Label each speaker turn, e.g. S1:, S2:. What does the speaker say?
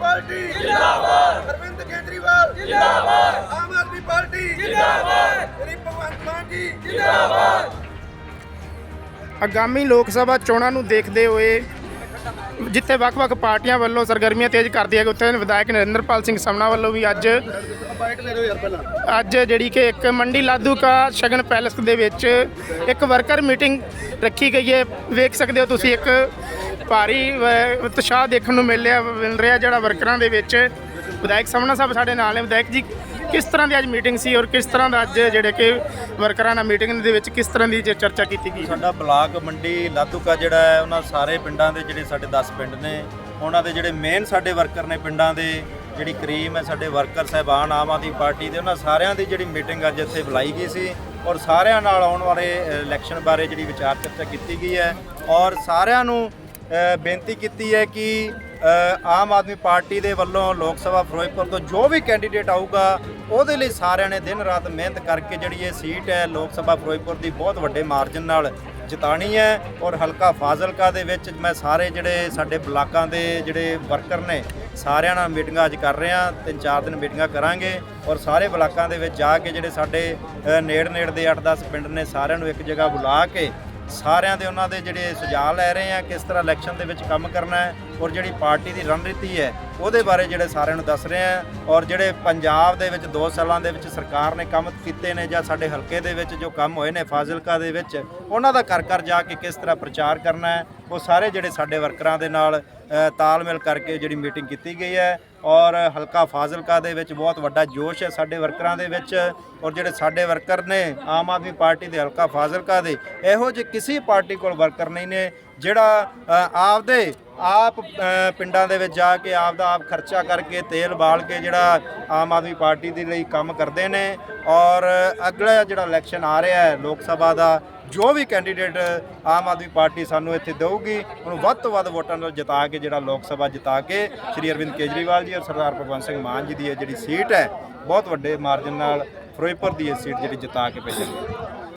S1: Party. ਜਿੰਦਾਬਾਦ। ਅਰਵਿੰਦ ਕੇਜਰੀਵਾਲ। ਜਿੰਦਾਬਾਦ। Aam Aadmi party. ਜਿੰਦਾਬਾਦ। ਗਰੀਬ ਭਗਵੰਤ ਮਾਨ ਜੀ।
S2: ਆਗਾਮੀ ਲੋਕ ਸਭਾ ਚੋਣਾਂ ਨੂੰ ਦੇਖਦੇ ਹੋਏ ਜਿੱਥੇ ਵੱਖ-ਵੱਖ ਪਾਰਟੀਆਂ ਵੱਲੋਂ ਸਰਗਰਮੀਆਂ ਤੇਜ਼ ਕਰਦੀਆਂ ਗਏ ਉੱਥੇ ਵਿਧਾਇਕ ਨਰਿੰਦਰਪਾਲ ਸਿੰਘ ਸਮਨਾ ਵੱਲੋਂ ਵੀ ਅੱਜ ਅੱਜ ਜਿਹੜੀ ਕਿ ਇੱਕ ਮੰਡੀ ਲਾਧੂਕਾ ਸ਼ਗਨ ਪੈਲਸ ਦੇ ਵਿੱਚ ਇੱਕ ਵਰਕਰ ਮੀਟਿੰਗ ਰੱਖੀ ਗਈ ਹੈ। ਵੇਖ ਸਕਦੇ ਹੋ ਤੁਸੀਂ ਇੱਕ ਭਾਰੀ ਉਤਸ਼ਾਹ ਦੇਖਣ ਨੂੰ ਮਿਲਿਆ, ਮਿਲ ਰਿਹਾ ਜਿਹੜਾ ਵਰਕਰਾਂ ਦੇ ਵਿੱਚ। ਵਿਧਾਇਕ ਸਾਹਮਣਾ ਸਾਹਿਬ ਸਾਡੇ ਨਾਲ ਨੇ। ਵਿਧਾਇਕ ਜੀ, ਕਿਸ ਤਰ੍ਹਾਂ ਦੀ ਅੱਜ ਮੀਟਿੰਗ ਸੀ ਔਰ ਕਿਸ ਤਰ੍ਹਾਂ ਦਾ ਅੱਜ ਜਿਹੜੇ ਕਿ ਵਰਕਰਾਂ ਨਾਲ ਮੀਟਿੰਗ ਦੇ ਵਿੱਚ ਕਿਸ ਤਰ੍ਹਾਂ ਦੀ ਚਰਚਾ ਕੀਤੀ ਗਈ?
S3: ਸਾਡਾ ਬਲਾਕ ਮੰਡੀ ਲਾਧੂਕਾ ਜਿਹੜਾ ਹੈ, ਉਹਨਾਂ ਸਾਰੇ ਪਿੰਡਾਂ ਦੇ ਜਿਹੜੇ ਸਾਡੇ 10 ਪਿੰਡ ਨੇ, ਉਹਨਾਂ ਦੇ ਜਿਹੜੇ ਮੇਨ ਸਾਡੇ ਵਰਕਰ ਨੇ ਪਿੰਡਾਂ ਦੇ, ਜਿਹੜੀ ਕਰੀਮ ਹੈ, ਸਾਡੇ ਵਰਕਰ ਸਹਿਬਾਨ ਆਮ ਆਦਮੀ ਪਾਰਟੀ ਦੇ, ਉਹਨਾਂ ਸਾਰਿਆਂ ਦੀ ਜਿਹੜੀ ਮੀਟਿੰਗ ਅੱਜ ਇੱਥੇ ਬੁਲਾਈ ਗਈ ਸੀ ਔਰ ਸਾਰਿਆਂ ਨਾਲ ਆਉਣ ਵਾਲੇ ਇਲੈਕਸ਼ਨ ਬਾਰੇ ਜਿਹੜੀ ਵਿਚਾਰ ਚਰਚਾ ਕੀਤੀ ਗਈ ਹੈ ਔਰ ਸਾਰਿਆਂ ਨੂੰ ਬੇਨਤੀ ਕੀਤੀ ਹੈ ਕਿ ਆਮ ਆਦਮੀ ਪਾਰਟੀ ਦੇ ਵੱਲੋਂ ਲੋਕ ਸਭਾ ਫਿਰੋਜ਼ਪੁਰ ਤੋਂ ਜੋ ਵੀ ਕੈਂਡੀਡੇਟ ਆਊਗਾ, ਉਹਦੇ ਲਈ ਸਾਰਿਆਂ ਨੇ ਦਿਨ ਰਾਤ ਮਿਹਨਤ ਕਰਕੇ ਜਿਹੜੀ ਇਹ ਸੀਟ ਹੈ, ਲੋਕ ਸਭਾ ਫਿਰੋਜ਼ਪੁਰ ਦੀ ਬਹੁਤ ਵੱਡੇ ਮਾਰਜਨ ਨਾਲ ਜਿਤਾਣੀ ਹੈ ਔਰ ਹਲਕਾ ਫਾਜ਼ਿਲਕਾ ਦੇ ਵਿੱਚ ਮੈਂ ਸਾਰੇ ਜਿਹੜੇ ਸਾਡੇ ਬਲਾਕਾਂ ਦੇ ਜਿਹੜੇ ਵਰਕਰ ਨੇ, ਸਾਰਿਆਂ ਨਾਲ ਮੀਟਿੰਗਾਂ ਅੱਜ ਕਰ ਰਹੇ ਹਾਂ, ਤਿੰਨ ਚਾਰ ਦਿਨ ਮੀਟਿੰਗਾਂ ਕਰਾਂਗੇ ਔਰ ਸਾਰੇ ਬਲਾਕਾਂ ਦੇ ਵਿੱਚ ਜਾ ਕੇ ਜਿਹੜੇ ਸਾਡੇ ਨੇੜ ਨੇੜ ਦੇ 8-10 ਪਿੰਡ ਨੇ, ਸਾਰਿਆਂ ਨੂੰ ਇੱਕ ਜਗ੍ਹਾ ਬੁਲਾ ਕੇ ਸਾਰਿਆਂ ਦੇ ਉਹਨਾਂ ਦੇ ਜਿਹੜੇ ਸੁਝਾਅ ਲੈ ਰਹੇ ਆ, ਕਿਸ ਤਰ੍ਹਾਂ ਇਲੈਕਸ਼ਨ ਦੇ ਵਿੱਚ ਕੰਮ ਕਰਨਾ ਹੈ ਔਰ ਜਿਹੜੀ ਪਾਰਟੀ ਦੀ ਰਣਨੀਤੀ ਹੈ, ਉਹਦੇ ਬਾਰੇ ਜਿਹੜੇ ਸਾਰਿਆਂ ਨੂੰ ਦੱਸ ਰਹੇ ਆ ਔਰ ਜਿਹੜੇ ਪੰਜਾਬ ਦੇ ਵਿੱਚ 2 ਸਾਲਾਂ ਦੇ ਵਿੱਚ ਸਰਕਾਰ ਨੇ ਕੰਮ ਕੀਤੇ ਨੇ ਜਾਂ ਸਾਡੇ ਹਲਕੇ ਦੇ ਵਿੱਚ ਜੋ ਕੰਮ ਹੋਏ ਨੇ ਫਾਜ਼ਿਲਕਾ ਦੇ ਵਿੱਚ, ਉਹਨਾਂ ਦਾ ਘਰ ਘਰ ਜਾ ਕੇ ਕਿਸ ਤਰ੍ਹਾਂ ਪ੍ਰਚਾਰ ਕਰਨਾ ਹੈ, ਉਹ ਸਾਰੇ ਜਿਹੜੇ ਸਾਡੇ ਵਰਕਰਾਂ ਦੇ ਨਾਲ ਤਾਲਮੇਲ ਕਰਕੇ ਜਿਹੜੀ ਮੀਟਿੰਗ ਕੀਤੀ ਗਈ ਹੈ ਔਰ ਹਲਕਾ ਫਾਜ਼ਿਲਕਾ ਦੇ ਵਿੱਚ ਬਹੁਤ ਵੱਡਾ ਜੋਸ਼ ਹੈ ਸਾਡੇ ਵਰਕਰਾਂ ਦੇ ਵਿੱਚ ਔਰ ਜਿਹੜੇ ਸਾਡੇ ਵਰਕਰ ਨੇ, ਆਮ ਆਦਮੀ ਪਾਰਟੀ ਦੇ ਹਲਕਾ ਫਾਜ਼ਿਲਕਾ ਦੇ, ਇਹੋ ਜਿਹੇ ਕਿਸੇ ਪਾਰਟੀ ਕੋਲ ਵਰਕਰ ਨਹੀਂ ਨੇ ਜਿਹੜਾ ਆਪਦੇ ਆਪ ਪਿੰਡਾਂ ਦੇ ਵਿੱਚ ਜਾ ਕੇ ਆਪ ਦਾ ਆਪ ਖਰਚਾ ਕਰਕੇ ਤੇਲ ਬਾਲ ਕੇ ਜਿਹੜਾ ਆਮ ਆਦਮੀ ਪਾਰਟੀ ਦੇ ਲਈ ਕੰਮ ਕਰਦੇ ਨੇ ਔਰ ਅਗਲਾ ਜਿਹੜਾ ਇਲੈਕਸ਼ਨ ਆ ਰਿਹਾ ਹੈ ਲੋਕ ਸਭਾ ਦਾ, ਜੋ ਵੀ ਕੈਂਡੀਡੇਟ ਆਮ ਆਦਮੀ ਪਾਰਟੀ ਸਾਨੂੰ ਇੱਥੇ ਦੇਊਗੀ, ਉਹਨੂੰ ਵੱਧ ਤੋਂ ਵੱਧ ਵੋਟਾਂ ਨਾਲ ਜਿਤਾ ਕੇ ਜਿਹੜਾ ਲੋਕ ਸਭਾ ਜਿਤਾ ਕੇ ਸ਼੍ਰੀ ਅਰਵਿੰਦ ਕੇਜਰੀਵਾਲ ਜੀ ਔਰ ਸਰਦਾਰ ਭਗਵੰਤ ਸਿੰਘ ਮਾਨ ਜੀ ਦੀ ਇਹ ਜਿਹੜੀ ਸੀਟ ਹੈ, ਬਹੁਤ ਵੱਡੇ ਮਾਰਜਨ ਨਾਲ ਫਿਰੋਜ਼ਪੁਰ ਦੀ ਇਹ ਸੀਟ ਜਿਹੜੀ ਜਿਤਾ ਕੇ ਭੇਜਾਂਗੇ